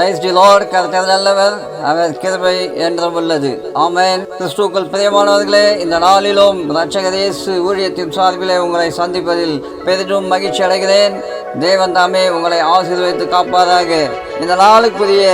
Praise the Lord கர்த்தர் நல்லவர் அவர் கிருபை என்றும் உள்ளது. ஆமேன். கிறிஸ்துக்கள் பிரியமானவர்களே இந்த நாளிலும் ரட்சகதேசு ஊழியத்தின் சார்பிலே உங்களை சந்திப்பதில் பெரிதும் மகிழ்ச்சி அடைகிறேன். தேவன் தாமே உங்களை ஆசீர்வதித்து காப்பாராக. இந்த நாளுக்குரிய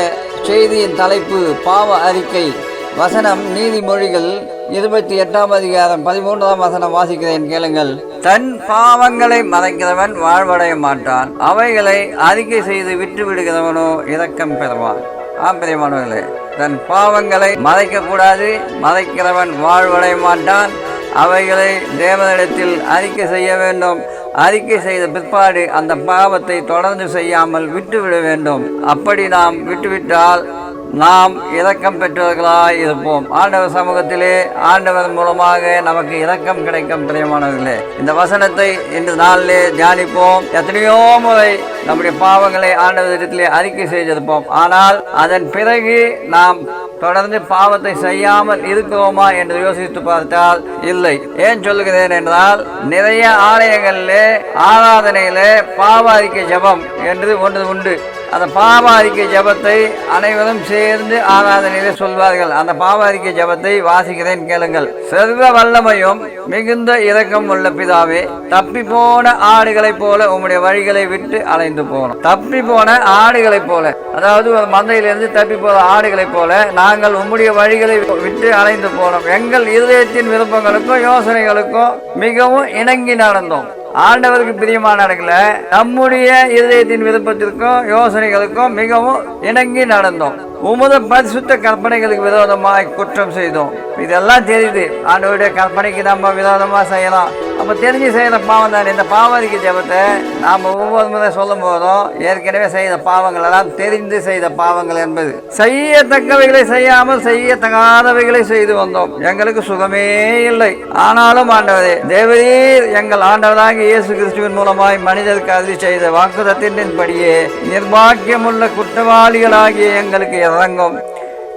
செய்தியின் தலைப்பு பாவ அறிக்கை வசனம் நீதிமொழிகள் இருபத்தி எட்டாம் அதிகாரம் பதிமூன்றாம் வசனம் வாசிக்கிறேன் கேளுங்கள். தன் பாவங்களை மறைக்கிறவன் வாழ்வடைய மாட்டான். அவைகளை அறிக்கை செய்து விட்டு விடுகிறவனோ இரக்கம் பெறுவான். ஆம் பிரியமானவர்களே தன் பாவங்களை மறைக்க கூடாது மறைக்கிறவன் வாழ்வடைய மாட்டான். அவைகளை தேவனிடத்தில் அறிக்கை செய்ய வேண்டும். அறிக்கை செய்த பிற்பாடு அந்த பாவத்தை தொடர்ந்து செய்யாமல் விட்டுவிட வேண்டும். அப்படி நாம் விட்டுவிட்டால் நாம் இரக்கம் பெற்றவர்களாய் இருப்போம். ஆண்டவர் சமூகத்திலே ஆண்டவர் மூலமாக நமக்கு இரக்கம் கிடைக்கும் பிரியமானவர்களே. இந்த வசனத்தை இன்று நாளிலே தியானிப்போம். எத்தனையோ முறை நம்முடைய பாவங்களை ஆண்டவரிடத்திலே அறிக்கை செய்திருப்போம். ஆனால் அதன் பிறகு நாம் தொடர்ந்து பாவத்தை செய்யாமல் இருக்கிறோமா என்று யோசித்து பார்த்தால் இல்லை. ஏன் சொல்லுகிறேன் என்றால் நிறைய ஆலயங்களிலே ஆராதனையிலே பாவ அறிக்கை ஜபம் என்று ஒன்று உண்டு. அந்த பாவாரிக்கை ஜபத்தை அனைவரும் சேர்ந்து ஆராதனையில் சொல்வார்கள். அந்த பாவாரிக்கை ஜபத்தை வாசிக்கிறேன் கேளுங்கள். சர்வ வல்லமையும் மிகுந்த இரக்கம் உள்ள பிதாவே தப்பி போன ஆடுகளைப் போல உம்முடைய வழிகளை விட்டு அலைந்து போனோம். தப்பி போன ஆடுகளைப் போல அதாவது ஒரு மந்தையிலிருந்து தப்பி போன ஆடுகளைப் போல நாங்கள் உம்முடைய வழிகளை விட்டு அலைந்து போனோம். எங்கள் இருதயத்தின் விருப்பங்களுக்கும் யோசனைகளுக்கும் மிகவும் இணங்கி நடந்தோம். ஆண்டவருக்கு பிரியமான நடக்கல நம்முடைய இதயத்தின் விருப்பத்திற்கும் யோசனைகளுக்கும் மிகவும் இணங்கி நடந்தோம். உமது பரிசுத்த கற்பனைகளுக்கு விரோதமாக குற்றம் செய்தோம். இதெல்லாம் தெரியுது. ஆண்டவருடைய கற்பனைக்கு நம்ம விரோதமாக செய்யலாம். அப்போ தெரிஞ்சு செய்கிற பாவம் தானே? இந்த பாவரிக்கு ஜபத்தை நாம் ஒவ்வொரு முறை சொல்லும் போதும் ஏற்கனவே செய்த பாவங்கள் எல்லாம் தெரிந்து செய்த பாவங்கள் என்பது. செய்யத்தக்கவைகளை செய்யாமல் செய்யத்தகாதவைகளை செய்து வந்தோம். எங்களுக்கு சுகமே இல்லை. ஆனாலும் ஆண்டவரே தேவரீர் எங்கள் ஆண்டவராக இயேசு கிறிஸ்துவின் மூலமாய் மனிதருக்கு அருளி செய்த வாக்குதத்தின்படியே நிர்பாக்கியமுள்ள குற்றவாளிகளாகிய எங்களுக்கு இறங்கும்.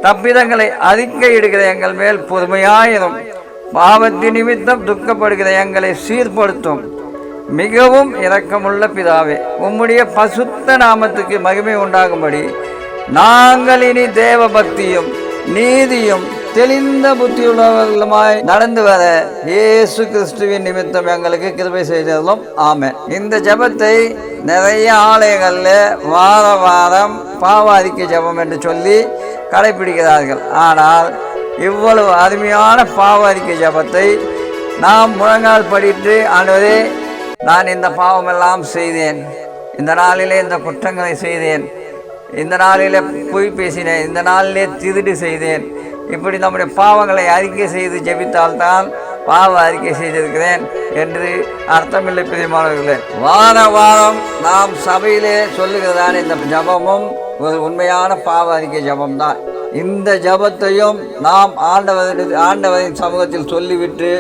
தப்பிதங்களை அறிக்கையிடுகிற எங்கள் மேல் பொறுமையாயிரும். பாவத்தின் நிமித்தம் துக்கப்படுகிற எங்களை சீர்படுத்தும். மிகவும் இரக்கமுள்ள பிதாவே உம்முடைய பசுத்த நாமத்துக்கு மகிமை உண்டாகும்படி நாங்கள் இனி தேவ பக்தியும் நீதியும் தெளிந்த புத்தியுள்ளவர்களுமாய் நடந்து வர இயேசு கிறிஸ்துவின் நிமித்தம் எங்களுக்கு கிருபை செய்ததும் ஆமென். இந்த ஜெபத்தை நிறைய ஆலயங்களில் வார வாரம் பாவ அறிக்கை ஜெபம் என்று சொல்லி கடைபிடிக்கிறார்கள். ஆனால் இவ்வளவு அருமையான பாவ அறிக்கை ஜபத்தை நாம் முழங்கால் படித்து ஆண்டவரே நான் இந்த பாவமெல்லாம் செய்தேன். இந்த நாளிலே இந்த குற்றங்களை செய்தேன். இந்த நாளிலே பொய் பேசினேன். இந்த நாளிலே திருடு செய்தேன். இப்படி நம்முடைய பாவங்களை அறிக்கை செய்து ஜெபித்தால்தான் பாவ அறிக்கை செய்திருக்கிறேன் என்று அர்த்தமில்லை பிரியமானவர்களே. வார வாரம் நாம் சபையிலே சொல்லுகிறதான இந்த ஜபமும் ஒரு உண்மையான பாவ அறிக்கை ஜபம்தான். இந்த ஜபத்தையும் நாம் ஆண்டவர் ஆண்டவரின் சமூகத்தில் சொல்லிவிட்டு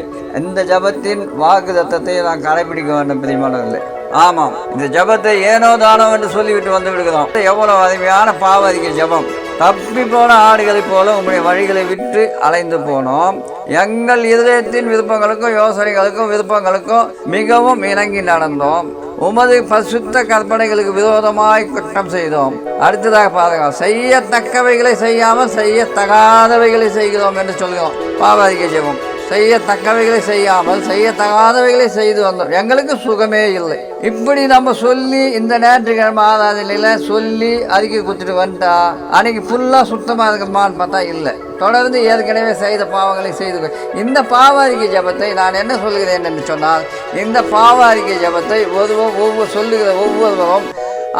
இந்த ஜபத்தின் வாக்கு தத்தத்தை நாம் கடைபிடிக்க வேண்டும் பிரியமானவர்களே. ஆமாம் இந்த ஜபத்தை ஏனோ தானோ என்று சொல்லிவிட்டு வந்து விடுகிறோம். எவ்வளவு அருமையான பாவ அறிக்கை ஜபம். தப்பி போன ஆடுகளைப் போல உங்களுடைய வழிகளை விட்டு அலைந்து போனோம். எங்கள் இதயத்தின் விருப்பங்களுக்கும் யோசனைகளுக்கும் விருப்பங்களுக்கும் மிகவும் இணங்கி நடந்தோம். உமது பசுத்த கற்பனைகளுக்கு விரோதமாய் குற்றம் செய்தோம். அடுத்ததாக பாருங்க செய்யத்தக்கவைகளை செய்யாமல் செய்யத்தகாதவைகளை செய்கிறோம் என்று சொல்கிறோம். பாவாதிக்க ஜெபம் செய்யத்தக்கவைகளை செய்யாமல் செய்யத்தகாதவைகளை செய்து வந்தோம். எங்களுக்கு சுகமே இல்லை. இப்படி நம்ம சொல்லி இந்த ஞாயிற்றுக்கிழமை ஆராதனையில் சொல்லி அறிக்கை கொடுத்துட்டு வந்துட்டா அன்னைக்கு ஃபுல்லாக சுத்தமாக இருக்குமான்னு பார்த்தா இல்லை. தொடர்ந்து ஏற்கனவே செய்த பாவங்களை செய்து இந்த பாவ அறிக்கை ஜபத்தை நான் என்ன சொல்கிறேன் என்று சொன்னால் இந்த பாவ அறிக்கை ஜபத்தை ஒருவர் ஒவ்வொரு சொல்லுகிற ஒவ்வொருவரும்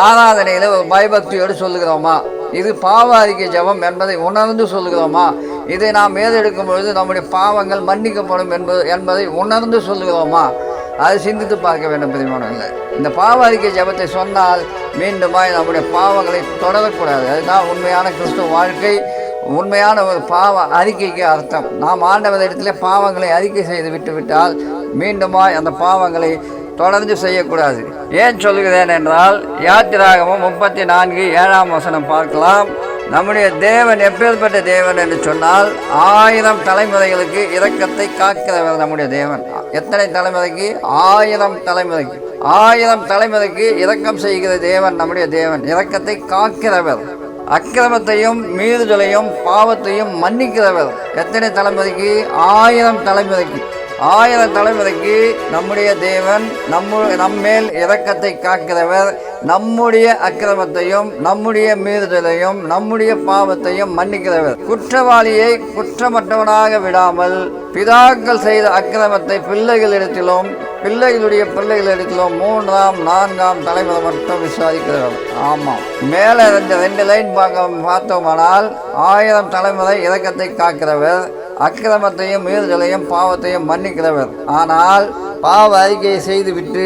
ஆராதனையில் ஒரு பயபக்தியோடு சொல்லுகிறோமா? இது பாவ அறிக்கை ஜபம் என்பதை உணர்ந்து சொல்லுகிறோமா? இதை நாம் ஏதெடுக்கும் பொழுது நம்முடைய பாவங்கள் மன்னிக்கப்படும் என்பது என்பதை உணர்ந்து சொல்லுகிறோமா? அது சிந்தித்து பார்க்க வேண்டும் பெரியமானவர்கள் இந்த பாவ அறிக்கை ஜபத்தை சொன்னால் மீண்டுமாய் நம்முடைய பாவங்களை தொடரக்கூடாது. அதுதான் உண்மையான கிறிஸ்துவ வாழ்க்கை. உண்மையான ஒரு பாவ அறிக்கைக்கு அர்த்தம். நாம் ஆண்டவரிடத்திலே பாவங்களை அறிக்கை செய்து விட்டு விட்டால் மீண்டுமாய் அந்த பாவங்களை தொடர்ந்து செய்யக்கூடாது. ஏன் சொல்கிறேன் என்றால் யாத்திராகமும் முப்பத்தி நான்கு ஏழாம் வசனம் பார்க்கலாம். நம்முடைய தேவன் எப்பேற்பட்ட தேவன் என்று சொன்னால் ஆயிரம் தலைமுறைகளுக்கு இரக்கத்தை காக்கிறவர் நம்முடைய தேவன். எத்தனை தலைமுறைக்கு? ஆயிரம் தலைமுறைக்கு. ஆயிரம் தலைமுறைக்கு இரக்கம் செய்கிற தேவன் நம்முடைய தேவன். இரக்கத்தை காக்கிறவர். அக்கிரமத்தையும் மீறுதலையும் பாவத்தையும் மன்னிக்கிறவர். எத்தனை தலைமுறைக்கு? ஆயிரம் தலைமுறைக்கு. ஆயிரம் தலைமுறைக்கு நம்முடைய தேவன் நம்ம நம்மேல் இரக்கத்தை காக்கிறவர். நம்முடைய அக்கிரமத்தையும் நம்முடைய மீறுதலையும் நம்முடைய பாவத்தையும் மன்னிக்கிறவர். குற்றவாளியை குற்றமற்றவனாக விடாமல் பிதாக்கள் செய்த அக்கிரமத்தை பிள்ளைகளிடத்திலும் பிள்ளைகளுடைய பிள்ளைகளிடத்திலும் மூன்றாம் நான்காம் தலைமுறை மட்டும் விசாரிக்கிறவர். ஆமாம் மேலே ரெண்டு ரெண்டு லைன் பார்க்க பார்த்தோமானால் ஆயிரம் தலைமுறை இறக்கத்தை காக்கிறவர். அக்கிரமத்தையும் மீறுதலையும் பாவத்தையும் மன்னிக்கிறவர். ஆனால் பாவ அறிக்கையை செய்துவிட்டு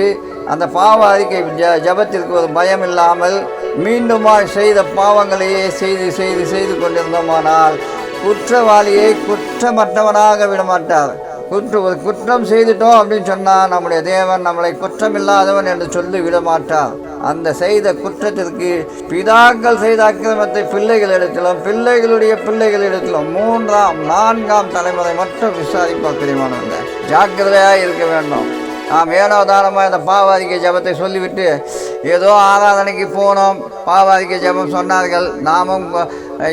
அந்த பாவ அறிக்கை ஜ ஜபத்திற்கு ஒரு பயம் இல்லாமல் மீண்டுமாய் செய்த பாவங்களையே செய்து செய்து செய்து கொண்டிருந்தோமானால் குற்றவாளியை குற்றமற்றவனாக விடமாட்டார். குற்ற ஒரு குற்றம் செய்துட்டோம் அப்படின்னு சொன்னால் நம்முடைய தேவன் நம்மளை குற்றமில்லாதவன் என்று சொல்லி விட மாட்டார் அந்த செய்த குற்றத்திற்கு பிதாக்கள் செய்த அக்கிரமத்தை பிள்ளைகளிடத்திலும் பிள்ளைகளுடைய பிள்ளைகளிடத்திலும் மூன்றாம் நான்காம் தலைமுறை மட்டும் விசாரிப்பார் பிரியமானவங்க ஜாக்கிரதையாக இருக்க வேண்டும். நாம் ஏனோ தானமாக இந்த பாவாதிக்க ஜபத்தை சொல்லிவிட்டு ஏதோ ஆராதனைக்கு போனோம். பாவாதிக்க ஜபம் சொன்னார்கள். நாமும்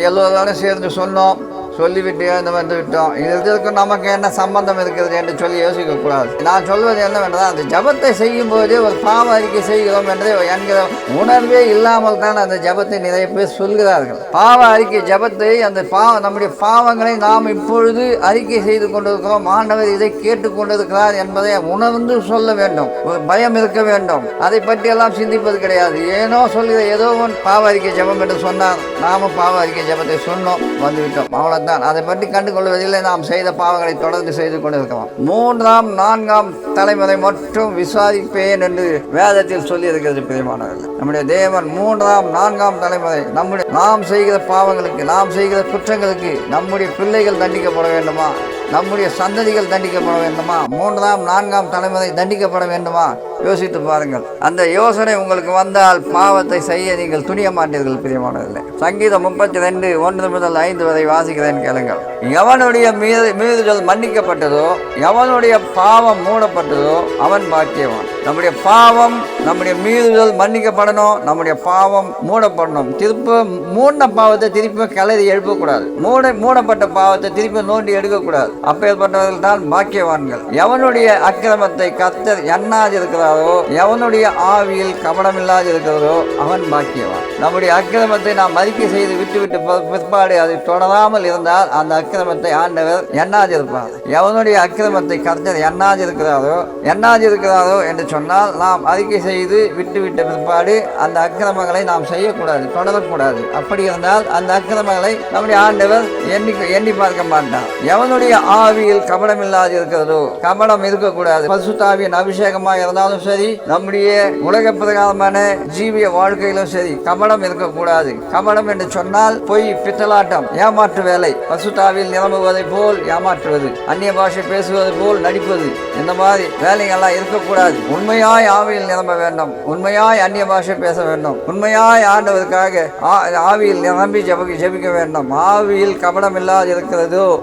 எல்லோரோடும் சேர்ந்து சொன்னோம். சொல்லிவிட்டு எழுந்து வந்து விட்டோம் இதற்கு நமக்கு என்ன சம்பந்தம் இருக்கிறது என்று சொல்லி யோசிக்கக்கூடாது. நான் சொல்வது என்னவென்றால் அந்த ஜபத்தை செய்யும் போதே ஒரு பாவ அறிக்கை செய்கிறோம் என்று என்கிற உணர்வே இல்லாமல் தான் அந்த ஜபத்தை நிறைய பேர் சொல்கிறார்கள். பாவ அறிக்கை ஜபத்தை அந்த பாவ நம்முடைய பாவங்களை நாம் இப்பொழுது அறிக்கை செய்து கொண்டிருக்கிறோம். ஆண்டவர் இதை கேட்டுக்கொண்டிருக்கிறார் என்பதை உணர்ந்து சொல்ல வேண்டும். ஒரு பயம் இருக்க வேண்டும். அதை பற்றியெல்லாம் சிந்திப்பது கிடையாது. ஏனோ சொல்லுகிற ஏதோ ஒன்று பாவ அறிக்கை ஜபம் என்று சொன்னார் நாமும் பாவ அறிக்கை ஜபத்தை சொன்னோம் வந்துவிட்டோம். அவ்வளோதான் அதை பற்றி கண்டுகொள்வதில்லை. நாம் செய்த பாவங்களை தொடர்ந்து செய்து கொண்டிருக்கிறோம். மூன்றாம் நான்காம் தலைமுறை மட்டும் விசாரிப்பேன் என்று வேதத்தில் சொல்லி இருக்கிறது பிரியமானவர்கள் நம்முடைய தேவன் மூன்றாம் நான்காம் தலைமுறை. நம்முடைய நாம் செய்கிற பாவங்களுக்கு நாம் செய்கிற குற்றங்களுக்கு நம்முடைய பிள்ளைகள் தண்டிக்கப்பட வேண்டுமா? நம்முடைய சந்ததிகள் தண்டிக்கப்பட வேண்டுமா? மூன்றாம் நான்காம் தலைமுறை தண்டிக்கப்பட வேண்டுமா? யோசித்து பாருங்கள். அந்த யோசனை உங்களுக்கு வந்தால் பாவத்தை செய்ய நீங்கள் துணிய மாட்டீர்கள் பிரியமானதில்லை சங்கீதம் முப்பத்தி ரெண்டு ஒன்று முதல் ஐந்து வரை வாசிக்கிறேன் கேளுங்கள். எவனுடைய மீது மீதுகள் மன்னிக்கப்பட்டதோ எவனுடைய பாவம் மூடப்பட்டதோ அவன் பாக்கியவான். நம்முடைய பாவம் நம்முடைய மீதுதல் மன்னிக்கப்படணும் நம்முடைய பாவம் மூடப்படணும். திருப்ப மூடின பாவத்தை திருப்பி கிளறி எழுப்பக்கூடாது. மூட மூடப்பட்ட பாவத்தை திருப்பி நோண்டி எடுக்கக்கூடாது. அப்பேற்பட்டவர்கள் தான் பாக்கியவான்கள். எவனுடைய அக்கிரமத்தை கத்தர் எண்ணாது இருக்கிறாரோ எவனுடைய ஆவியில் கபடமில்லாது இருக்கிறதோ அவன் பாக்கியவான். நம்முடைய அக்கிரமத்தை நாம் அறிக்கை செய்து விட்டு விட்டு பிற்பாடு அதை தொடராமல் இருந்தால் அந்த அக்கிரமத்தை ஆண்டவர் எண்ணாது இருப்பார் எவனுடைய அக்கிரமத்தை கர்த்தர் எண்ணாது இருக்கிறாரோ எண்ணாது இருக்கிறாரோ என்று சொன்னால் நாம் அறிக்கை செய்து விட்டு விட்ட பிற்பாடு அந்த அக்கிரமங்களை நாம் செய்யக்கூடாது தொடரக்கூடாது. அப்படி இருந்தால் அந்த அக்கிரமங்களை நம்முடைய ஆண்டவர் எண்ணி எண்ணி பார்க்க மாட்டார். எவனுடைய ஆவியில் கபடம் இல்லாது இருக்கிறதோ கபடம் இருக்கக்கூடாது. பசுத்தாவியின் அபிஷேகமாக இருந்தாலும் சரி நம்முடைய உலக பிரகாரமான ஜீவிய வாழ்க்கையிலும் சரி கபடம் இருக்கக்கூடாது. கபடம் என்று சொன்னால் பொய் பித்தலாட்டம் ஏமாற்று வேலை. பசுத்தாவில் நிரம்புவதை போல் ஏமாற்றுவது அந்நிய பாஷை பேசுவது போல் நடிப்பது. இந்த மாதிரி வேலைகள்லாம் இருக்கக்கூடாது. உண்மையாய் ஆவியில் நிரம்ப வேண்டும். உண்மையாய் அந்நிய பாஷை பேச வேண்டும். உண்மையாய் ஆண்டவருக்காக ஆ- ஆவியில் நிரம்பி ஜபிக்க ஜெபிக்க வேண்டும். ஆவியில் கபடம் இல்லாது இருக்கிறதோ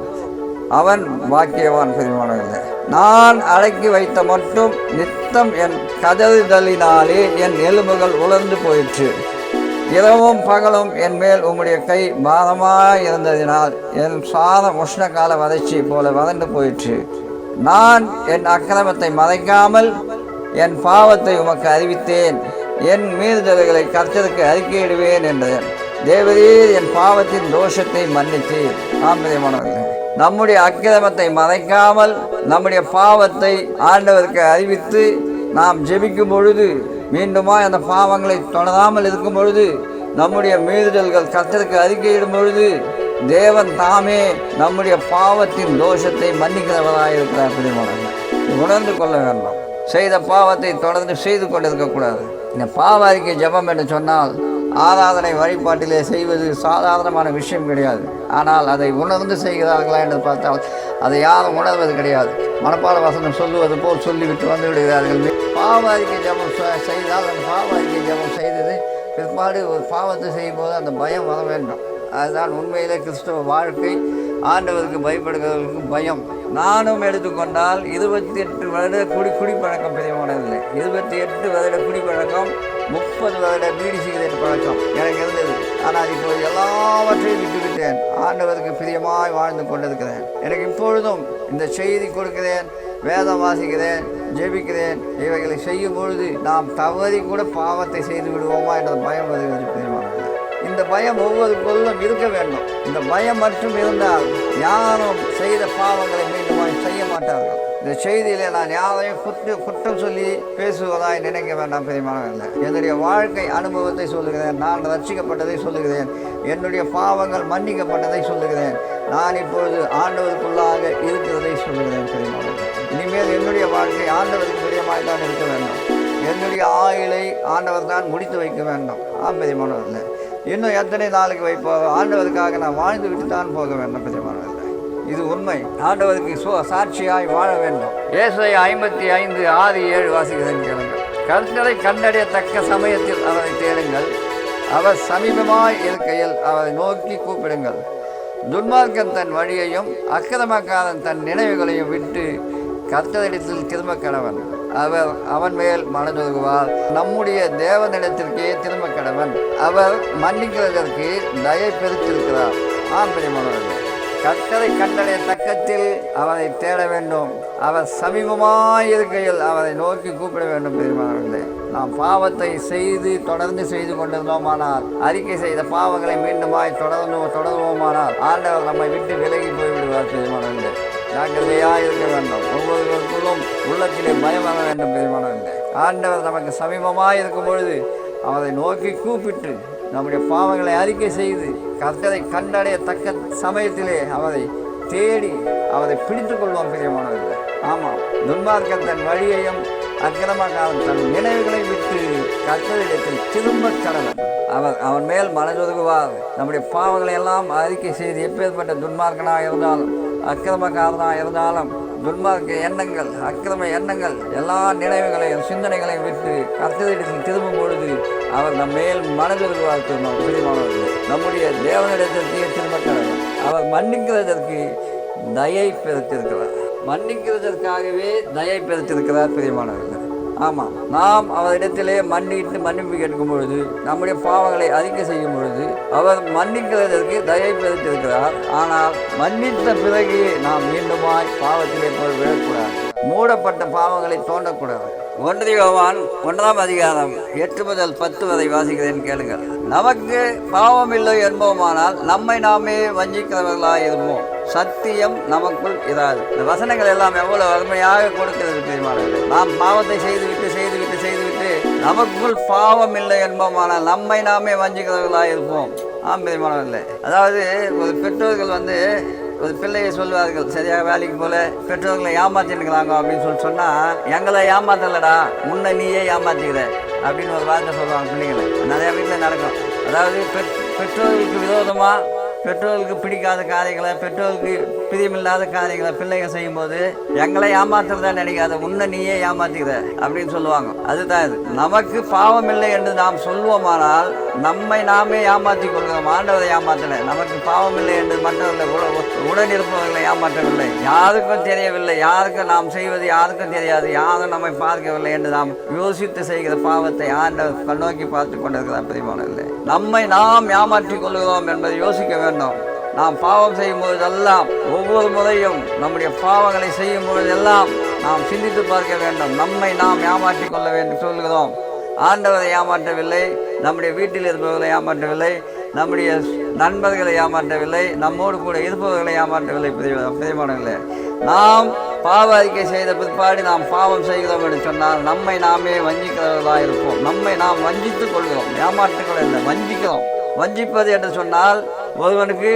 அவன் வாக்கியவான் பெருமானவர்களே. நான் அடக்கி வைத்த மட்டும் நித்தம் என் கதறுதலினாலே என் எலும்புகள் உலர்ந்து போயிற்று. இரவும் பகலும் என் மேல் உம்முடைய கை பாரமாய் இருந்ததினால் என் சாதம் உஷ்ணகால வறட்சி போல வறண்டு போயிற்று. நான் என் அக்கிரமத்தை மறைக்காமல் என் பாவத்தை உமக்கு அறிவித்தேன். என் மீறுதல்களை கர்த்தருக்கு அறிக்கையிடுவேன் என்றேன் தேவரீர் என் பாவத்தின் தோஷத்தை மன்னித்து ஆம்பிரியமானவர்களே நம்முடைய அக்கிரமத்தை மறைக்காமல் நம்முடைய பாவத்தை ஆண்டவருக்கு அறிவித்து நாம் ஜெபிக்கும் பொழுது மீண்டுமா அந்த பாவங்களை தொடராமல் இருக்கும் பொழுது நம்முடைய மீறுதல்கள் கர்த்தருக்கு அறிக்கையிடும் பொழுது தேவன் தாமே நம்முடைய பாவத்தின் தோஷத்தை மன்னிக்கிறவராக இருக்கிறார் பிரியமானவர்களே. உணர்ந்து கொள்ள வேண்டும். செய்த பாவத்தை தொடர்ந்து செய்து கொண்டிருக்கக்கூடாது இந்த பாவ அறிக்கை ஜெபம் என்று சொன்னால் ஆராதனை வழிபாட்டிலே செய்வது சாதாரணமான விஷயம் கிடையாது. ஆனால் அதை உணர்ந்து செய்கிறார்களா என்று பார்த்தால் அதை யாரும் உணர்வது கிடையாது. மனப்பாட வசனம் சொல்லுவது போல் சொல்லிவிட்டு வந்து விடுகிறார்கள். பாவ அறிக்கை ஜெபம் செய்தால் அந்த பாவ அறிக்கை ஜெபம் செய்தது பிற்பாடு ஒரு பாவத்தை செய்யும் போது அந்த பயம் வர வேண்டும். அதுதான் உண்மையிலே கிறிஸ்தவ வாழ்க்கை ஆண்டவருக்கு பயப்படுகிறவர்களுக்கு பயம். நானும் எடுத்துக்கொண்டால் இருபத்தி எட்டு வருட குடி குடிப்பழக்கம் பெரியவனதில்லை இருபத்தி எட்டு வருட குடிப்பழக்கம் முப்பது வருட பீடி சிகரெட் பழக்கம் எனக்கு இருந்தது. ஆனால் இப்போ எல்லாவற்றையும் விட்டுவிட்டேன். ஆண்டவருக்கு பிரியமாய் வாழ்ந்து கொண்டிருக்கிறேன். எனக்கு இப்பொழுதும் இந்த செய்தி கொடுக்கிறேன் வேதம் வாசிக்கிறேன் ஜெபிக்கிறேன். இவைகளை செய்யும் பொழுது நாம் தவறி கூட பாவத்தை செய்து விடுவோமா என்ற பயம் வருகிறது. இந்த பயம் ஒவ்வொரு பொருளும் இருக்க வேண்டும். இந்த பயம் மட்டும் இருந்தால் யாரும் செய்த பாவங்களை மீண்டும் செய்ய மாட்டார்கள். இந்த செய்தியில நான் யாரையும் குற்ற குற்றம் சொல்லி பேசுவதாய் நினைக்க வேண்டாம் பெரியமானவர்கள். என்னுடைய வாழ்க்கை அனுபவத்தை சொல்லுகிறேன். நான் ரட்சிக்கப்பட்டதை சொல்லுகிறேன். என்னுடைய பாவங்கள் மன்னிக்கப்பட்டதை சொல்லுகிறேன். நான் இப்பொழுது ஆண்டவருக்குள்ளாக இருக்கிறதை சொல்லுகிறேன் பெரியமானவர்கள். இனிமேல் என்னுடைய வாழ்க்கை ஆண்டவருக்கு பிரியமாய் தான் இருக்க வேண்டும். என்னுடைய ஆயுளை ஆண்டவர் தான் முடித்து வைக்க வேண்டும். ஆம்பரியமானவர்கள் இன்னும் எத்தனை நாளைக்கு வைப்போம் ஆண்டவருக்காக நான் வாழ்ந்து விட்டு தான் போக வேண்டும் பெரியமானவர்கள். இது உண்மை. ஆண்டவருக்கு சோ சாட்சியாய் வாழ வேண்டும். ஏசை ஐம்பத்தி ஐந்து ஆறு ஏழு வாசிக்கிறேன் கேளுங்கள். கர்த்தரை கண்டடையத்தக்க சமயத்தில் அவரை தேடுங்கள். அவர் சமீபமாய் இருக்கையில் அவரை நோக்கி கூப்பிடுங்கள். துன்மார்க்கன் தன் வழியையும் அக்கிரமக்காரன் தன் நினைவுகளையும் விட்டு கர்த்தரிடத்தில் திரும்ப கடவன் அவர் அவன் மேல் மனதுருகுவார் நம்முடைய தேவனிடத்திற்கே திரும்ப கடவன் அவர் மன்னிக்கிறதற்கு தயை பெருத்திருக்கிறார். ஆம் பிரியமானவர்களே. கர்த்தரை கண்டடைய தக்கத்தில் அவரை தேட வேண்டும். அவர் சமீபமாய் இருக்கையில் அவரை நோக்கி கூப்பிட வேண்டும் பெருமானவர்களே நாம் பாவத்தை செய்து தொடர்ந்து செய்து கொண்டிருந்தோமானால் அறிக்கை செய்த பாவங்களை மீண்டுமாய் தொடர்ந்து தொடர்வோமானால் ஆண்டவர் நம்மை விட்டு விலகி போய்விடுவார் பெருமானவர்களே ஜாக்கிரதையாக இருக்க வேண்டும். ஒவ்வொருவருக்குள்ளும் உள்ளத்திலே பயம் வர வேண்டும் பெருமானவர்களே ஆண்டவர் நமக்கு சமீபமாக இருக்கும் பொழுது அவரை நோக்கி கூப்பிட்டு நம்முடைய பாவங்களை அறிக்கை செய்து கர்த்தரை கண்டடையத்தக்க சமயத்திலே அவரை தேடி அவரை பிடித்து கொள்வோம் பிரியமானவர்கள் ஆமாம் துன்மார்க்கன் தன் வழியையும் அக்கிரமக்காரன் தன் நினைவுகளை விட்டு கர்த்தரிடத்தில் திரும்ப கடவன் அவர் அவன் மேல் மனதொதுகுவார் நம்முடைய பாவங்களை எல்லாம் அறிக்கை செய்து எப்பேற்பட்ட துன்மார்க்கனாக இருந்தாலும் அக்கிரமக்காரனாக இருந்தாலும் துன்மார்க்க எண்ணங்கள் அக்கிரம எண்ணங்கள் எல்லா நினைவுகளையும் சிந்தனைகளையும் விட்டு கர்த்தரிடத்தில் திரும்பும் பொழுது அவர் நம் மேல் மனதிருவார் பிரியமானவர்கள் நம்முடைய தேவனிடத்திற்கு திரும்ப அவர் மன்னிக்கிறதற்கு தயை பெருத்திருக்கிறார் மன்னிக்கிறதற்காகவே தயை பெருத்திருக்கிறார் பிரியமானவர்கள். ஆமாம் நாம் அவரிடத்திலே மன்னிட்டு மன்னிப்பு கேட்கும் பொழுது நம்முடைய பாவங்களை அறிக்கை செய்யும் பொழுது அவர் மன்னிக்கிறதற்கு தயை பெருத்திருக்கிறார் ஆனால் மன்னித்த பிறகு நாம் மீண்டுமாய் பாவத்திலே போய் விழக்கூடாது. மூடப்பட்ட பாவங்களை தோண்டக்கூடாது. ஒன்றிய யோவான் ஒன்றாம் அதிகாரம் எட்டு முதல் பத்து வரை வாசிக்கிறேன் கேளுங்கள். நமக்கு பாவம் இல்லை என்போமானால் நம்மை நாமே வஞ்சிக்கிறவர்களாக இருப்போம். சத்தியம் நமக்குள் இராது. இந்த வசனங்கள் எல்லாம் எவ்வளவு அருமையாக கொடுக்கிறது பெருமானவர்களே நாம் பாவத்தை செய்துவிட்டு செய்துவிட்டு செய்துவிட்டு நமக்குள் பாவம் இல்லை என்போமானால் நம்மை நாமே வஞ்சிக்கிறவர்களாக இருப்போம். ஆம் பெருமானவர்களே அதாவது ஒரு பெற்றோர்கள் வந்து ஒரு பிள்ளையை சொல்லுவார்கள் சரியாக வேலைக்கு போல பெற்றோர்களை ஏமாத்திருக்கிறாங்க அப்படின்னு சொல்லி சொன்னால் எங்களை ஏமாத்தலடா முன்ன நீயே ஏமாத்திக்கிற அப்படின்னு ஒரு வார்த்தை சொல்லுவாங்க பிள்ளைங்களை நிறையா வீட்டில் நடக்கும். அதாவது பெற் பெற்றோர்களுக்கு விரோதமாக பெற்றோர்களுக்கு பிடிக்காத காரியங்களை பெற்றோருக்கு பிரியமில்லாத காரியங்களை பிள்ளைங்க செய்யும்போது எங்களை ஏமாத்துறதா நினைக்காத உன்னை நீயே ஏமாத்திக்கிற அப்படின்னு சொல்லுவாங்க. அதுதான் இது. நமக்கு பாவம் இல்லை என்று நாம் சொல்வோமானால் நம்மை நாமே ஏமாற்றி கொள்கிறோம். ஆண்டவரை ஏமாத்தலை. நமக்கு பாவம் இல்லை என்று மற்றவர்களை உட- உடன் இருப்பவர்களை ஏமாற்றவில்லை. யாருக்கும் தெரியவில்லை. யாருக்கும் நாம் செய்வது யாருக்கும் தெரியாது. யாரும் நம்மை பார்க்கவில்லை என்று நாம் யோசித்து செய்கிற பாவத்தை ஆண்டவர் கண்ணோக்கி பார்த்து கொண்டிருக்கிறார் பிரியமானவர்களே. நம்மை நாம் ஏமாற்றிக் கொள்கிறோம் என்பதை யோசிக்க வேண்டும். நாம் பாவம் செய்யும் பொழுதெல்லாம் ஒவ்வொரு முறையும் நம்முடைய பாவங்களை செய்யும் பொழுதெல்லாம் நாம் சிந்தித்து பார்க்க வேண்டும். நம்மை நாம் ஏமாற்றிக் கொள்ள வேண்டும் சொல்கிறோம் ஆண்டவரை ஏமாற்றவில்லை நம்முடைய வீட்டில் இருப்பவர்களை ஏமாற்றவில்லை நம்முடைய நண்பர்களை ஏமாற்றவில்லை நம்மோடு கூட இருப்பவர்களை ஏமாற்றவில்லை பிரியமானங்களே நாம் பாவ அறிக்கை செய்த பிற்பாடு நாம் பாவம் செய்கிறோம் என்று சொன்னால் நம்மை நாமே வஞ்சிக்கிறவர்களாக இருப்போம். நம்மை நாம் வஞ்சித்துக் கொள்கிறோம். ஏமாற்றுகள் இல்லை வஞ்சிக்கிறோம். வஞ்சிப்பது என்று சொன்னால் ஒருவனுக்கு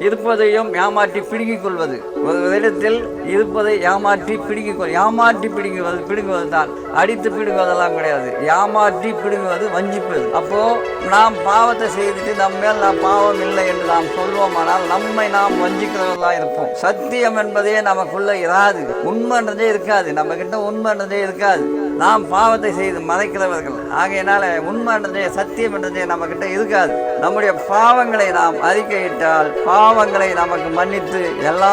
இருப்பதையும் ஏமாற்றி பிடுங்கிக் கொள்வது. ஒரு இடத்தில் இருப்பதை ஏமாற்றி பிடுங்கிக் கொள் ஏமாற்றி பிடுங்குவது பிடுங்குவது தான். அடித்து பிடுங்குவதெல்லாம் கிடையாது. ஏமாற்றி பிடுங்குவது வஞ்சிப்பது. அப்போ நாம் பாவத்தை செய்துட்டு நம்ம மேல் நாம் பாவம் இல்லை என்று நாம் சொல்வோமானால் நம்மை நாம் வஞ்சிக்கிறவர்களாக இருப்போம். சத்தியம் என்பதே நமக்குள்ள இராது. உண்மைன்றதே இருக்காது. நம்ம கிட்ட உண்மைன்றதே இருக்காது. நாம் பாவத்தை செய்து மறைக்கிறவர்கள். ஆகையினால உண்மை என்றதே சத்தியம் என்றதே நம்ம கிட்ட இருக்காது. நம்முடைய பாவங்களை நாம் அறிக்கையிட்டால் பாவங்களை நமக்கு மன்னித்து எல்லா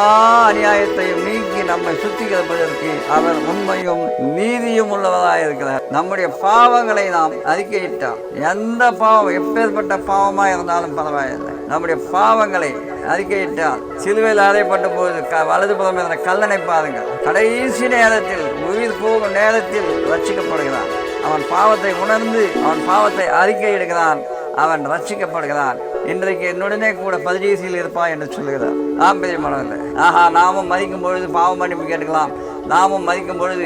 அநியாயத்தையும் நீக்கி நம்மை சுத்திகரிப்பதற்கு அவர் உண்மையும் நீதியும் உள்ளவராக இருக்கிறார். நம்முடைய பாவங்களை நாம் அறிக்கையிட்டால் எந்த பாவம் எப்பேற்பட்ட பாவமாக இருந்தாலும் பரவாயில்லை. நம்முடைய பாவங்களை அறிக்கையிட்டால் சிலுவையில் அறையப்பட்ட போது க வலது புறம் இருந்த கல்லனை பாருங்கள் கடைசி நேரத்தில் உயிர் போகும் நேரத்தில் ரட்சிக்கப்படுகிறான். அவன் பாவத்தை உணர்ந்து அவன் பாவத்தை அறிக்கையிடுகிறான். அவன் ரட்சிக்கப்படுகிறான். இன்றைக்கு என்னுடனே கூட பரிசீலில் இருப்பான் என்று சொல்லுகிறார். ஆம்பரியமானவர்கள் ஆஹா நாமும் மதிக்கும் பொழுது பாவம் மன்னிப்பு கேட்டுக்கலாம். நாமும் மதிக்கும் பொழுது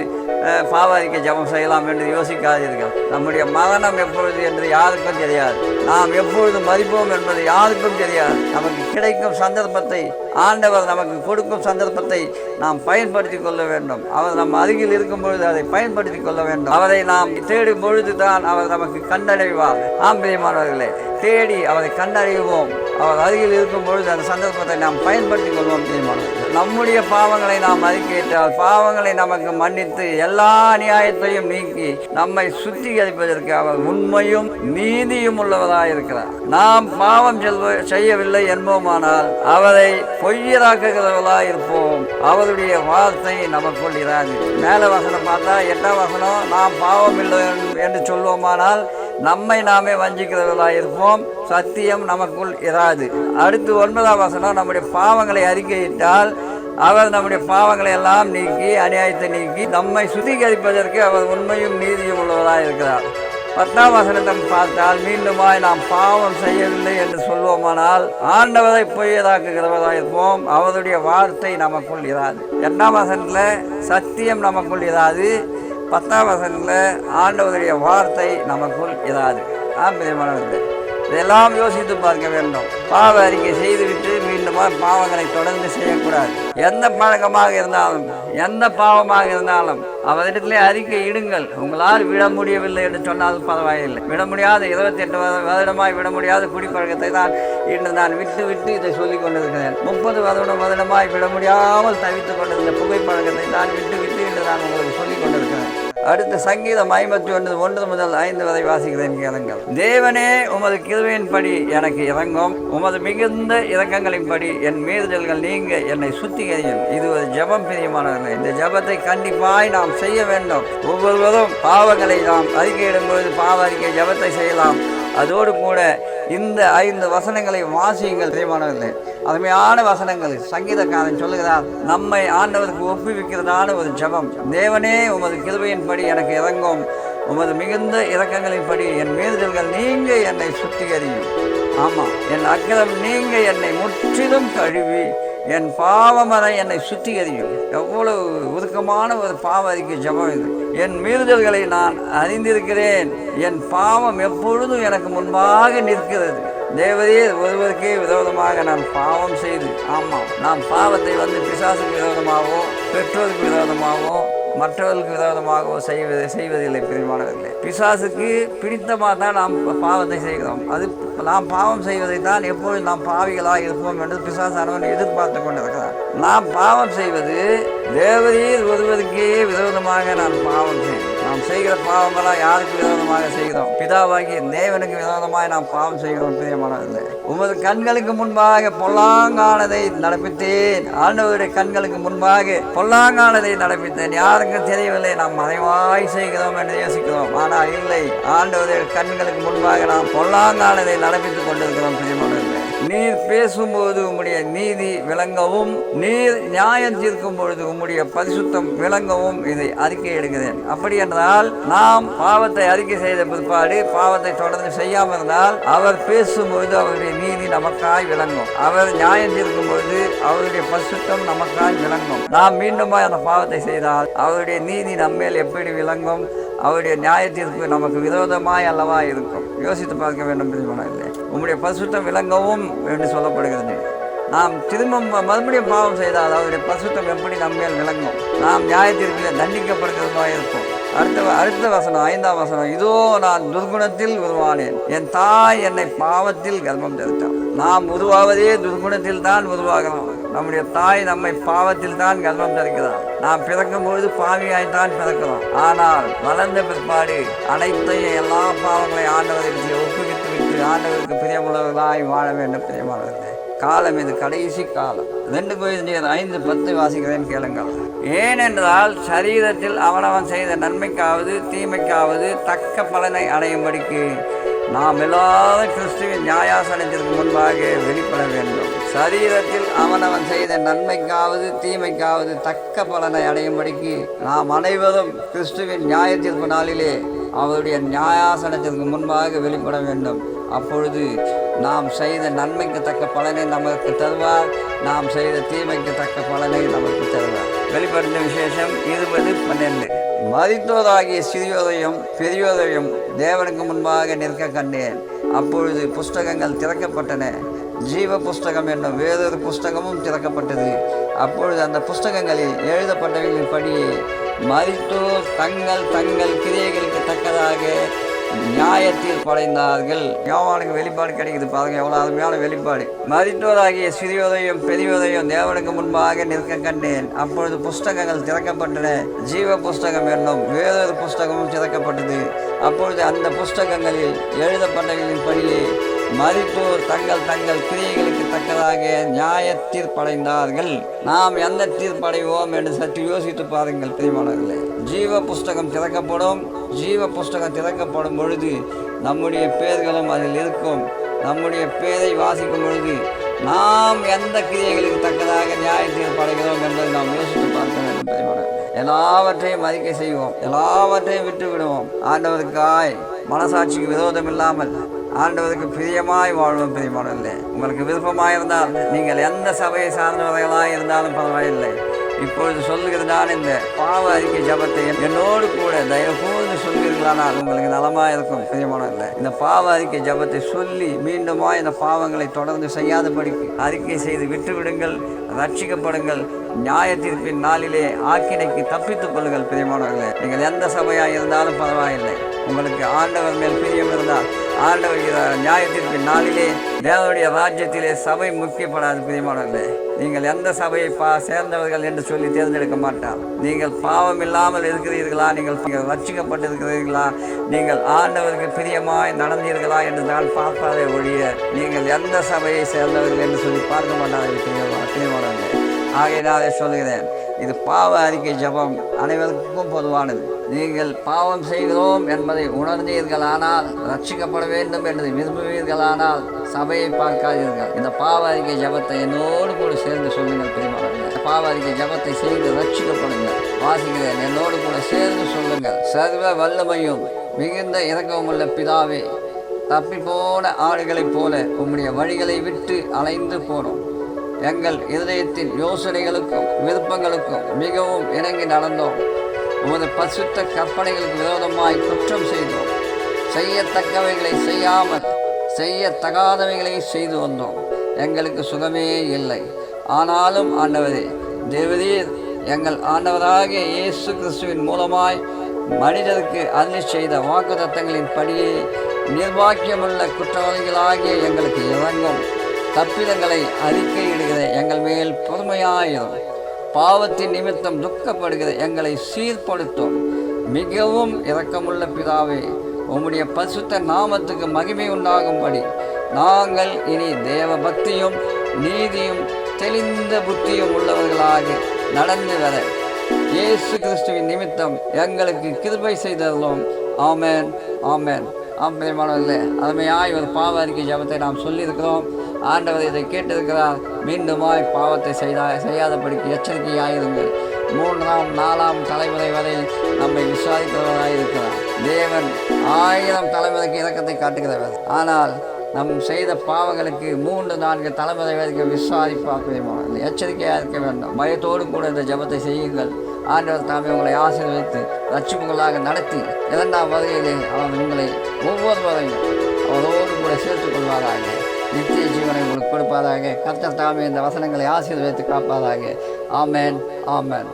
பாவாரிக்க ஜபம் ஜெபம் செய்யலாம் என்று யோசிக்காதீர்கள். நம்முடைய மரணம் எப்பொழுது என்று யாருக்கும் தெரியாது. நாம் எப்பொழுது மதிப்போம் என்பது யாருக்கும் தெரியாது. நமக்கு கிடைக்கும் சந்தர்ப்பத்தை ஆண்டவர் நமக்கு கொடுக்கும் சந்தர்ப்பத்தை நாம் பயன்படுத்தி கொள்ள வேண்டும். அவர் நம் அருகில் இருக்கும் பொழுது அதை பயன்படுத்தி கொள்ள வேண்டும். அவரை நாம் தேடும் பொழுது தான் அவர் நமக்கு கண்டடைவார். ஆம்பிரியமானவர்களே தேடி அவரை கண்டறிவோம் அவர் அருகில் இருக்கும் பொழுது அந்த சந்தர்ப்பத்தை நாம் பயன்படுத்திக் கொள்வோம் பிரியமானவர்களே. நம்முடைய பாவங்களை நாம் அறிக்கையிட்டால் பாவங்களை நமக்கு மன்னித்து எல்லா அநியாயத்தையும் நீக்கி நம்மை சுத்திகரிப்பதற்கு அவர் உண்மையும் நீதியும் உள்ளவராக இருக்கிறார். நாம் பாவம் செல்வ செய்யவில்லை என்போமானால் அவரை பொய்யராக்குகிறவர்களா இருப்போம். அவருடைய வார்த்தை நமக்குள் இராது. மேல வசனம் பார்த்தா எட்டாம் வசனம் நாம் பாவம் இல்லை என்று சொல்வோமானால் நம்மை நாமே வஞ்சிக்கிறவர்களாக இருப்போம் சத்தியம் நமக்குள் இராது. அடுத்து ஒன்பதாம் வசனம் நம்முடைய பாவங்களை அறிக்கையிட்டால் அவர் நம்முடைய பாவங்களை எல்லாம் நீக்கி அநியாயத்தை நீக்கி நம்மை சுத்திகரிப்பதற்கு அவர் உண்மையும் நீதியும் உள்ளவராக இருக்கிறார். பத்தாம் வசனத்தை பார்த்தால் மீண்டுமாய் நாம் பாவம் செய்யவில்லை என்று சொல்வோமானால் ஆண்டவரை பொய்யதாக்குகிறவராக இருப்போம் அவருடைய வார்த்தை நமக்குள் இராது. எட்டாம் வசனத்தில் சத்தியம் நமக்குள் இராது. பத்தாம் வசனத்தில் ஆண்டவருடைய வார்த்தை நமக்குள் இதாது. ஆம்பிரியமானவர்களே இதெல்லாம் யோசித்து பார்க்க வேண்டும். பாவ அறிக்கை செய்துவிட்டு மீண்டுமா பாவங்களை தொடர்ந்து செய்யக்கூடாது. எந்த பழக்கமாக இருந்தாலும் எந்த பாவமாக இருந்தாலும் அவரிடத்திலே அறிக்கை இடுங்கள். உங்களால் விட முடியவில்லை என்று சொன்னாலும் பரவாயில்லை. விட முடியாத இருபத்தி எட்டு வருடமாய் விட முடியாத குடிப்பழக்கத்தை தான் இன்று நான் விட்டு விட்டு இதை சொல்லிக் கொண்டிருக்கிறேன். முப்பது வருடம் வருடமாய் விட முடியாமல் தவித்துக் கொண்டிருந்த புகைப்பழக்கத்தை தான் விட்டு விட்டு இன்று நான் உங்களுக்கு சொல்லிக் கொண்டிருக்கிறேன். அடுத்த சங்கீதம் ஐம்பத்தி ஒன்று ஒன்று முதல் ஐந்து வரை வாசிக்கிறேன் கேளுங்கள். தேவனே உமது கிருவையின்படி எனக்கு இறங்கும் உமது மிகுந்த இறக்கங்களின்படி என் மீறுதல்கள் நீங்க என்னை சுத்திகரியும் இது ஒரு ஜெபம் பிரியமானவர்கள். இந்த ஜெபத்தை கண்டிப்பாய் நாம் செய்ய வேண்டும். ஒவ்வொருவரும் பாவங்களை நாம் அறிக்கையிடும் பொழுது பாவ அறிக்கை ஜெபத்தை செய்யலாம். அதோடு கூட இந்த ஐந்து வசனங்களை வாசியுங்கள். பிரியமானவர்களே அருமையான வசனங்கள். சங்கீதக்காரன் சொல்லுகிறார் நம்மை ஆண்டவருக்கு ஒப்புவிக்கிறதான ஒரு ஜபம். தேவனே உமது கிருபையின்படி எனக்கு இறங்கும். உமது மிகுந்த இறக்கங்களின்படி என் மீறுதல்கள் நீங்க என்னை சுத்திகரியும். ஆமாம் என் அக்கிரம் நீங்க என்னை முற்றிலும் கழுவி என் பாவம் அதை என்னை சுத்திகரியும் எவ்வளவு உருக்கமான ஒரு பாவ அறிக்கை ஜபம் இது. என் மீறுதல்களை நான் அறிந்திருக்கிறேன். என் பாவம் எப்பொழுதும் எனக்கு முன்பாக நிற்கிறது. தேவரே ஒருவருக்கே விரோதமாக நான் பாவம் செய்து ஆமாம் நாம் பாவத்தை வந்து பிசாசுக்கு விரோதமாகவோ பெற்றோருக்கு விரோதமாகவோ மற்றவர்களுக்கு விதவிதமாகவோ செய்வது செய்வதில்லை பிரியமானவர்களே. பிசாசுக்கு பிடித்தமாக தான் நாம் பாவத்தை செய்கிறோம். அது நாம் பாவம் செய்வதை தான் எப்பொழுது நாம் பாவிகளாக இருப்போம் என்று பிசாசானவன் எதிர்பார்த்து கொண்டிருக்கிறார். நாம் பாவம் செய்வது தேவதையில் ஒருவருக்கே விரோதமாக நான் பாவம் செய்கிறேன் நாம் செய்கிற பாவங்களாக யாருக்கு விரோதமாக செய்கிறோம்? பிதாவாகிய தேவனுக்கு விரோதமாக நாம் பாவம் செய்கிறோம் பிரியமானவர்களே. உமது கண்களுக்கு முன்பாக பொல்லாங்கானதை நடப்பித்தேன். ஆண்டவருடைய கண்களுக்கு முன்பாக பொல்லாங்கானதை நடப்பித்தேன். யாருக்கும் தெரியவில்லை. நாம் மறைவாய் செய்கிறோம் என்று யோசிக்கிறோம். ஆனால் இல்லை. ஆண்டவருடைய கண்களுக்கு முன்பாக நாம் பொல்லாங்கானதை நடப்பித்துக் கொண்டிருக்கிறோம் நீர் பேசும்போது உம்முடைய நீதி விளங்கவும் நீர் நியாயம் தீர்க்கும் பொழுது உம்முடைய பரிசுத்தம் விளங்கவும் இதை அறிக்கை எடுக்கிறேன். அப்படி என்றால் நாம் பாவத்தை அறிக்கை செய்த பிற்பாடு பாவத்தை தொடர்ந்து செய்யாமல் இருந்தால் அவர் பேசும்பொழுது அவருடைய நீதி நமக்காய் விளங்கும். அவர் நியாயம் தீர்க்கும் பொழுது அவருடைய பரிசுத்தம் நமக்காய் விளங்கும். நாம் மீண்டும் அந்த பாவத்தை செய்தால் அவருடைய நீதி நம்மேல் எப்படி விளங்கும்? அவருடைய நியாய தீர்ப்பு நமக்கு விரோதமாய் அல்லவா இருக்கும்? யோசித்து பார்க்க வேண்டும் பிரியமானவர்களே. உம்முடைய பசுத்தம் விளங்கவும் என்று சொல்லப்படுகிறது. நாம் திரும்ப மறுபடியும் பாவம் செய்தால் அவருடைய பசுத்தம் எப்படி நம்மேல் விளங்கும்? நாம் நியாயத்திற்குள்ளே தீர்ப்பில் தண்டிக்கப்படுகிறதாக இருப்போம் அடுத்த அடுத்த வசனம் ஐந்தாம் வசனம் இதோ நான் துர்குணத்தில் உருவானேன். என் தாய் என்னை பாவத்தில் கர்ப்பம் தரித்தாள். நாம் உருவாவதே துர்குணத்தில் தான் உருவாகிறோம் நம்முடைய தாய் நம்மை பாவத்தில் தான் கர்ப்பம் தரிக்கிறார் நாம் பிறக்கும் பொழுது பாவியாய் தான் பிறக்கிறோம் ஆனால் வளர்ந்த பிற்பாடு அனைத்தையும் எல்லா பாவங்களையும் ஆண்டவரை ஒப்புவித்து ஆண்டவருக்கு பிரியமுள்ளவர்களாய் வாழ வேண்டும் பிரியமானவர்களே. காலம் இது கடைசி காலம். ரெண்டு கோயில் ஐந்து பத்து வாசிக்கிறேன் கேளுங்கள். ஏனென்றால் சரீரத்தில் அவனவன் செய்த நன்மைக்காவது தீமைக்காவது தக்க பலனை அடையும்படிக்கு நாம் எல்லாரும் கிறிஸ்துவின் நியாயாசனத்திற்கு முன்பாக வெளிப்பட வேண்டும். சரீரத்தில் அவனவன் செய்த நன்மைக்காவது தீமைக்காவது தக்க பலனை அடையும்படிக்கு நாம் அனைவரும் கிறிஸ்துவின் நியாயத்திற்கு நாளிலே அவருடைய நியாயாசனத்திற்கு முன்பாக வெளிப்பட வேண்டும். அப்பொழுது நாம் செய்த நன்மைக்கு தக்க பலனை நமக்கு தருவார். நாம் செய்த தீமைக்கு தக்க பலனை நமக்கு தருவார். வெளிப்படுத்த விசேஷம் இருபது பன்னெண்டு. மதித்தோராகிய சிறியோரையும் பெரியோரையும் தேவனுக்கு முன்பாக நிற்க கண்டேன். அப்பொழுது புஸ்தகங்கள் திறக்கப்பட்டன. ஜீவ புஸ்தகம் என்னும் வேறொரு புஸ்தகமும் திறக்கப்பட்டது. அப்பொழுது அந்த புஸ்தகங்களில் எழுதப்பட்டவர்களின் படியே மறித்தோர் தங்கள் தங்கள் கிரியைகளுக்கு தக்கதாக நியாயத்தில் படைந்தார்கள். யோவானுக்கு வெளிப்பாடு கிடைக்குது பாருங்க எவ்வளோ அருமையான வெளிப்பாடு. மறித்தோராகிய சிறியோரையும் பெரியோரையும் தேவனுக்கு முன்பாக நிற்க கண்டேன். அப்பொழுது புஸ்தகங்கள் திறக்கப்பட்டன. ஜீவ புஸ்தகம் என்னும் வேறொரு புஸ்தகமும் திறக்கப்பட்டது. அப்பொழுது அந்த புஸ்தகங்களில் எழுதப்பட்டவர்களின் படியே மறித்தோர் தங்கள் தங்கள் கிரியைகளுக்கு தக்கதாக நியாய தீர்ப்படைந்தார்கள். நாம் எந்த தீர்ப்படைவோம் என்று சற்று யோசித்து பாருங்கள் பிரியமானவர்களே. ஜீவ புஸ்தகம் திறக்கப்படும். ஜீவ புஸ்தகம் திறக்கப்படும் பொழுது நம்முடைய பேர்களும் அதில் இருக்கும். நம்முடைய பேரை வாசிக்கும் பொழுது நாம் எந்த கிரியைகளுக்கு தக்கதாக நியாய தீர்ப்படைகிறோம் என்பதை நாம் யோசித்து பார்க்க வேண்டும் பிரியமானவர்களே. எல்லாவற்றையும் அறிக்கை செய்வோம். எல்லாவற்றையும் விட்டு விடுவோம் ஆண்டவருக்காய் மனசாட்சிக்கு விரோதம் இல்லாமல் ஆண்டவருக்கு பிரியமாய் வாழ்வோம் பிரியமானவில்லை உங்களுக்கு விருப்பமாக இருந்தால் நீங்கள் எந்த சபையை சார்ந்தவர்களாக இருந்தாலும் பரவாயில்லை. இப்பொழுது சொல்லுகிறது நான் இந்த பாவ அறிக்கை ஜபத்தை என்னோடு கூட தயவுபோது கூர்ந்து சொல்வீர்களானால் உங்களுக்கு நலமாக இருக்கும் பிரியமானவில்லை இந்த பாவ அறிக்கை ஜபத்தை சொல்லி மீண்டுமா இந்த பாவங்களை தொடர்ந்து செய்யாதபடிக்கு அறிக்கை செய்து விட்டுவிடுங்கள் ரட்சிக்கப்படுங்கள் நியாய தீர்ப்பின் நாளிலே ஆக்கினைக்கு தப்பித்துக் கொள்ளுங்கள் பிரியமானவர்களே நீங்கள் எந்த சபையாக இருந்தாலும் பரவாயில்லை. உங்களுக்கு ஆண்டவர் மேல் பிரியம் இருந்தால் ஆண்டவர் நியாய தீர்ப்பின் நாளிலே தேவனுடைய ராஜ்யத்திலே சபை முக்கியப்படாது பிரியமானவர்களே. நீங்கள் எந்த சபையை பா சேர்ந்தவர்கள் என்று சொல்லி தேர்ந்தெடுக்க மாட்டார். நீங்கள் பாவம் இல்லாமல் இருக்கிறீர்களா? நீங்கள் நீங்கள் ரட்சிக்கப்பட்டிருக்கிறீர்களா? நீங்கள் ஆண்டவருக்கு பிரியமாய் நடந்தீர்களா என்று நான் பார்ப்பாதே ஒழிய நீங்கள் எந்த சபையை சேர்ந்தவர்கள் என்று சொல்லி பார்க்க மாட்டார்கள் பிரியமானவர்களே. ஆகையினாலே சொல்கிறேன் இது பாவ அறிக்கை ஜபம் அனைவருக்கும் பொதுவானது. நீங்கள் பாவம் செய்கிறோம் என்பதை உணர்ந்தீர்களானால் ரட்சிக்கப்பட வேண்டும் என்று விரும்புவீர்களானால் சபையை பார்க்காதீர்கள். இந்த பாவ அறிக்கை ஜபத்தை என்னோடு கூட சேர்ந்து சொல்லுங்கள் பெருமாள் பாவ அறிக்கை ஜபத்தை செய்து ரட்சிக்கப்படுங்கள். வாசிக்கிறேன் என்னோடு கூட சேர்ந்து சொல்லுங்கள். சர்வ வல்லமையும் மிகுந்த இறக்கமுள்ள பிதாவே தப்பி போன ஆடுகளைப் போல உம்முடைய வழிகளை விட்டு அலைந்து போனோம். எங்கள் இதயத்தின் யோசனைகளுக்கும் விருப்பங்களுக்கும் மிகவும் இணங்கி நடந்தோம். உமது பசுத்த கற்பனைகளுக்கு விரோதமாய் குற்றம் செய்தோம். செய்யத்தக்கவைகளை செய்யாமல் செய்யத்தகாதவைகளை செய்து வந்தோம். எங்களுக்கு சுகமே இல்லை. ஆனாலும் ஆண்டவரே தேவரீர் எங்கள் ஆண்டவராகிய இயேசு கிறிஸ்துவின் மூலமாய் மனிதருக்கு அருளி செய்த வாக்குத்தத்தங்களின் படியே நிர்வாக்கியமுள்ள குற்றவாளிகளாகிய எங்களுக்கு இறங்கும். தப்பிதங்களை அறிக்கையிடுகிற எங்கள் மேல் பொறுமையாயிரும். பாவத்தின் நிமித்தம் துக்கப்படுகிற எங்களை சீர்படுத்தும் மிகவும் இரக்கமுள்ள பிதாவே உம்முடைய பசுத்த நாமத்துக்கு மகிமை உண்டாகும்படி நாங்கள் இனி தேவ பக்தியும் நீதியும் தெளிந்த புத்தியும் உள்ளவர்களாக நடந்து வர இயேசு கிறிஸ்துவின் நிமித்தம் எங்களுக்கு கிருபை செய்தருளும். ஆமேன் ஆமேன். ஆம்பரியமானவர்களே அருமையாய் ஒரு பாவ அறிக்கை ஜபத்தை நாம் சொல்லியிருக்கிறோம். ஆண்டவர் இதை கேட்டிருக்கிறார். மீண்டுமாய் பாவத்தை செய்தா செய்யாதபடிக்கு எச்சரிக்கையாயிருங்கள். மூன்றாம் நாலாம் தலைமுறை வரை நம்மை விசாரிக்கிறவராக இருக்கிறார். தேவன் ஆயிரம் தலைமுறைக்கு இறக்கத்தை காட்டுகிறவர். ஆனால் நம் செய்த பாவங்களுக்கு மூன்று நான்கு தலைமுறை வரைக்கும் விசுவாசிப்பார்கள் எச்சரிக்கையாக இருக்க வேண்டும். பயத்தோடு கூட இந்த ஜபத்தை செய்யுங்கள். ஆண்டவர் தாமே உங்களை ஆசீர்வதித்து லட்சுமிகளாக நடத்தி இரண்டாம் வகையிலே அவர் உங்களை ஒவ்வொரு வகையும் அவரோடு கூட சேர்த்துக் கொள்வாராக. நித்திய ஜீவனை உங்களுக்கு கொடுப்பாராக. கர்த்தர் தாமே இந்த வசனங்களை ஆசீர்வதித்து காப்பாராக. ஆமேன் ஆமேன்.